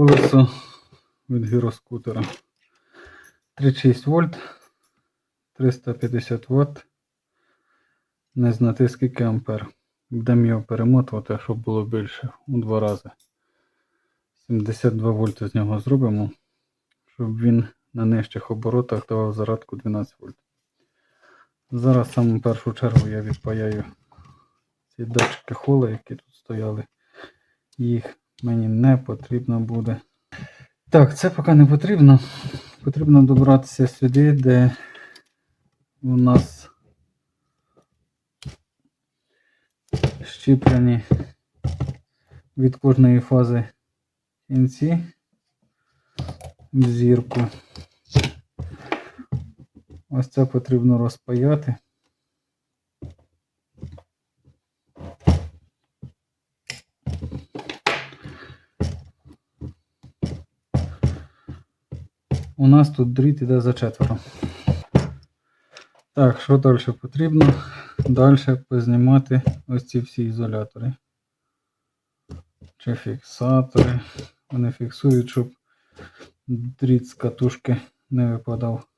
колесо від гіроскутера. 36 вольт, 350 Вт. Не знати скільки ампер. Будемо його перемотувати, щоб було більше у два рази. 72 вольти з нього зробимо, щоб він на нижчих оборотах давав зарядку 12 вольт. Зараз саме в першу чергу я відпаяю ці датчики хола, які тут стояли. Їх мені не потрібно буде. Так, це поки не потрібно. Потрібно добратися сюди, де у нас щіплені від кожної фази кінці в зірку. Ось це потрібно розпаяти. У нас тут дріт іде за четверо. Так, що далі потрібно? Далі познімати ось ці всі ізолятори. Чи фіксатори. Вони фіксують, щоб дріт з катушки не випадав.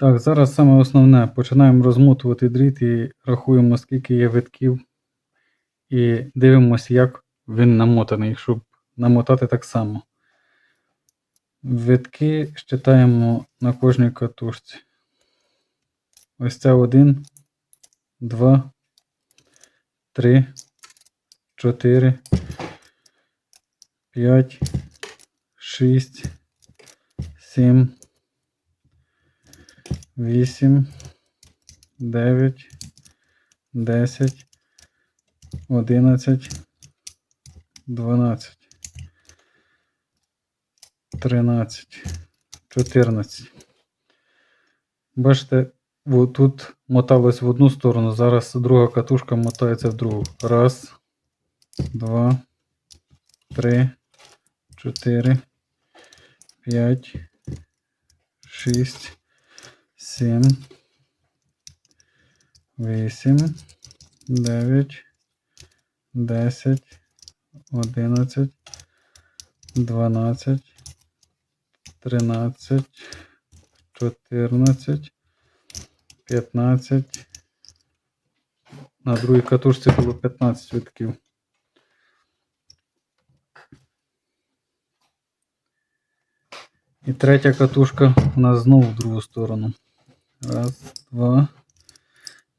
Так, зараз саме основне. Починаємо розмотувати дріт і рахуємо, скільки є витків. І дивимося, як він намотаний, щоб намотати так само. Витки щитаємо на кожній катушці. Ось це 1, 2, 3, 4, 5, 6, 7, 8, 9, 10, 11, 12, 13, 14. Бачите, тут моталось в одну сторону, зараз друга катушка мотається в другу. Раз, два, три, чотири, п'ять, шість, сім, вісім, дев'ять, десять, одинадцять, дванадцять, тринадцять, чотирнадцять, п'ятнадцять. На другій катушці було 15 витків. І третя катушка у нас знову в другу сторону. Раз, два,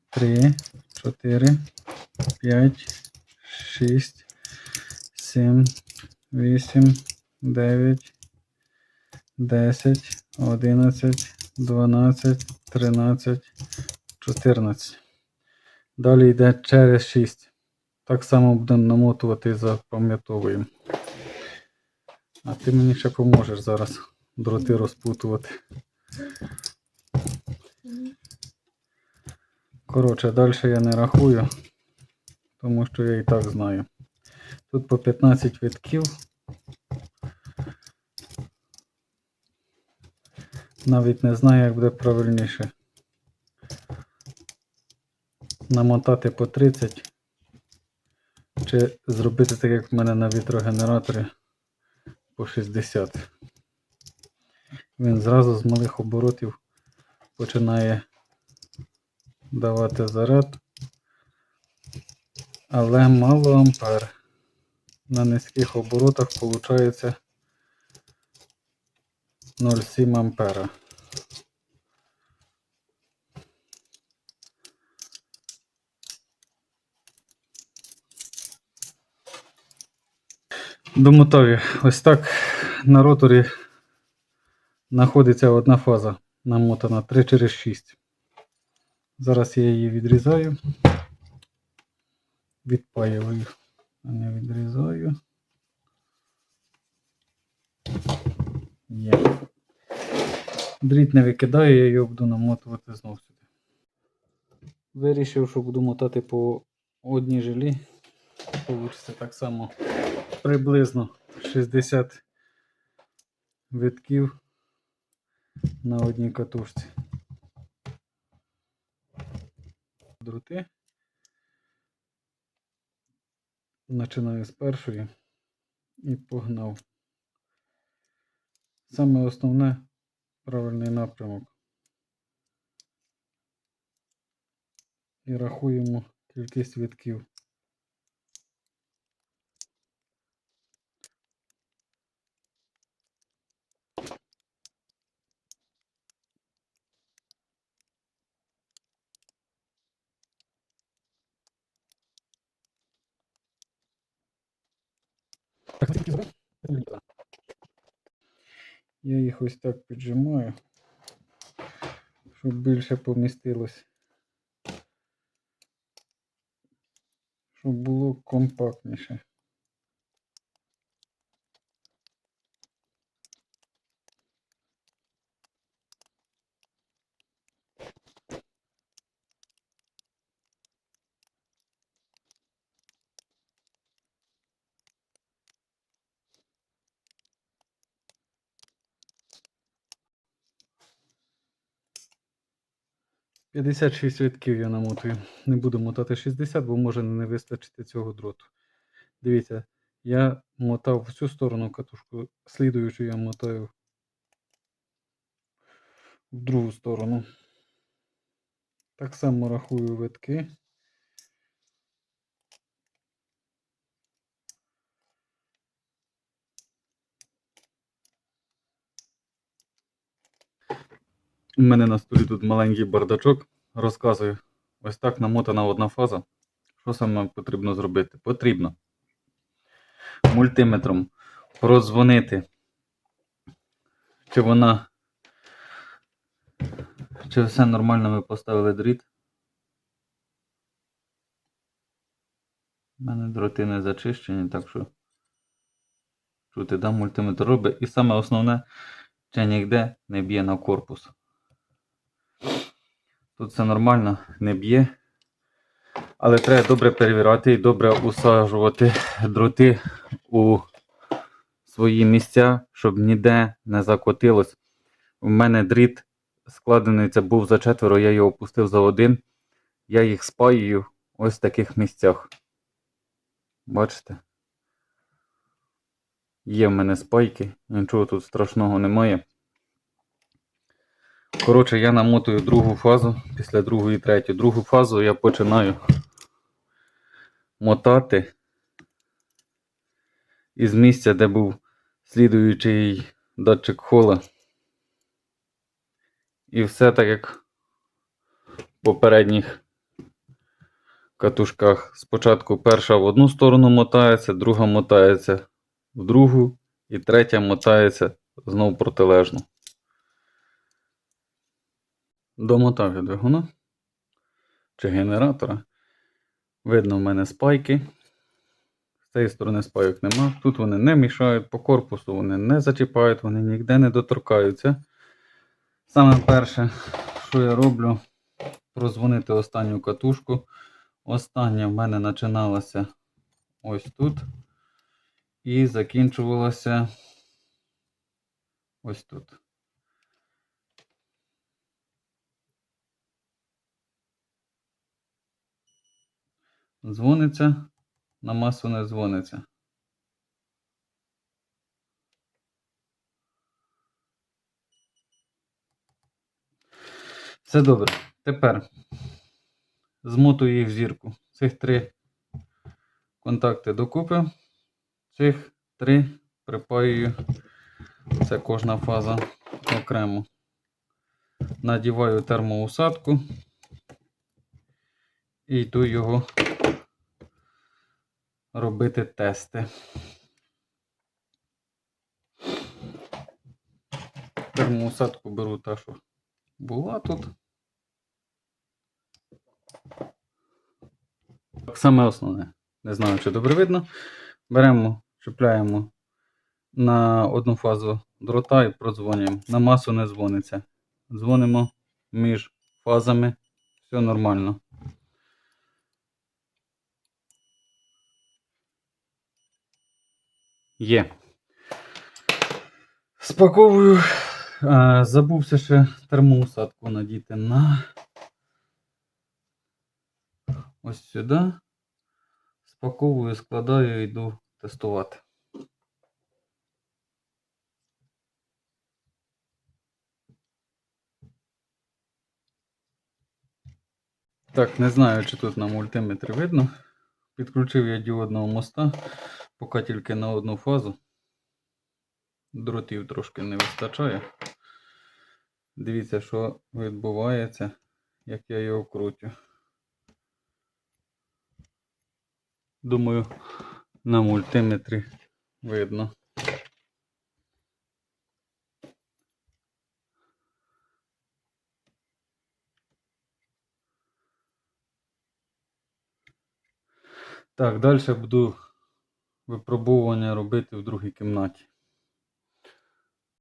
три, чотири, п'ять, шість, сім, вісім, дев'ять, десять, одинадцять, дванадцять, тринадцять, чотирнадцять. Далі йде через 6. Так само будемо намотувати і запам'ятовуємо. А ти мені ще поможеш зараз дроти розпутувати. Коротше, далі я не рахую, тому що я і так знаю. Тут по 15 витків. Навіть не знаю, як буде правильніше. Намотати по 30. Чи зробити так, як в мене на вітрогенераторі по 60. Він зразу з малих оборотів починає давати заряд. Але мало ампер. На низьких оборотах виходить 0,7 ампера. Домотові. Ось так на роторі знаходиться одна фаза намотана 3 через 6. Зараз я її відрізаю. Відпаюю. А не відрізаю. Є. Дріт не викидаю, я його буду намотувати знову сюди. Вирішив, що буду мотати по одній жилі. Получиться так само приблизно 60 витків на одній катушці. Дроти. Починаю з першої і погнав. Саме основне правильний напрямок. І рахуємо кількість витків. Я їх ось так піджимаю, щоб більше помістилось. Щоб було компактніше. П'ятдесят шість витків я намотую. Не буду мотати 60, бо може не вистачити цього дроту. Дивіться, я мотав в цю сторону катушку, слідуючу я мотаю в другу сторону. Так само рахую витки. У мене на столі тут маленький бардачок. Розказую. Ось так намотана одна фаза. Що саме потрібно зробити? Потрібно мультиметром прозвонити, чи вона, чи все нормально ми поставили дріт. У мене дроти не зачищені, так що чути, да, мультиметр робить. І саме основне, чи ніде не б'є на корпус. Тут все нормально, не б'є. Але треба добре перевіряти і добре усаджувати дроти у свої місця, щоб ніде не закотилось. У мене дріт складений, це був за четверо, я його опустив за один. Я їх спаюю ось в таких місцях. Бачите? Є в мене спайки, нічого тут страшного немає. Коротше, я намотую другу фазу, після другої і третьої. Другу фазу я починаю мотати із місця, де був слідуючий датчик хола. І все так як в попередніх катушках. Спочатку перша в одну сторону мотається, друга мотається в другу, і третя мотається знову протилежно. Домотав я двигуна чи генератора. Видно в мене спайки. З цієї сторони спайок нема. Тут вони не мішають по корпусу, вони не зачіпають, вони ніде не доторкаються. Саме перше, що я роблю, прозвонити останню катушку. Остання в мене починалася ось тут. І закінчувалася ось тут. Дзвониться, на масу не дзвониться. Все добре. Тепер змотую їх в зірку. Цих три контакти докупи. Цих три припаюю. Це кожна фаза окремо. Надіваю термоусадку і йду його робити тести. Термоусадку беру та, що була тут. Саме основне. Не знаю, чи добре видно. Беремо, чіпляємо на одну фазу дрота і продзвонюємо. На масу не дзвониться. Дзвонимо між фазами. Все нормально. Є. Спаковую. Забувся ще термоусадку надіти на ось сюди. Спаковую, складаю і йду тестувати. Так, не знаю, чи тут на мультиметрі видно. Підключив я діодного моста, поки тільки на одну фазу. Дротів трошки не вистачає. Дивіться, що відбувається, як я його крутю. Думаю, на мультиметрі видно. Так, далі буду випробовування робити в другій кімнаті.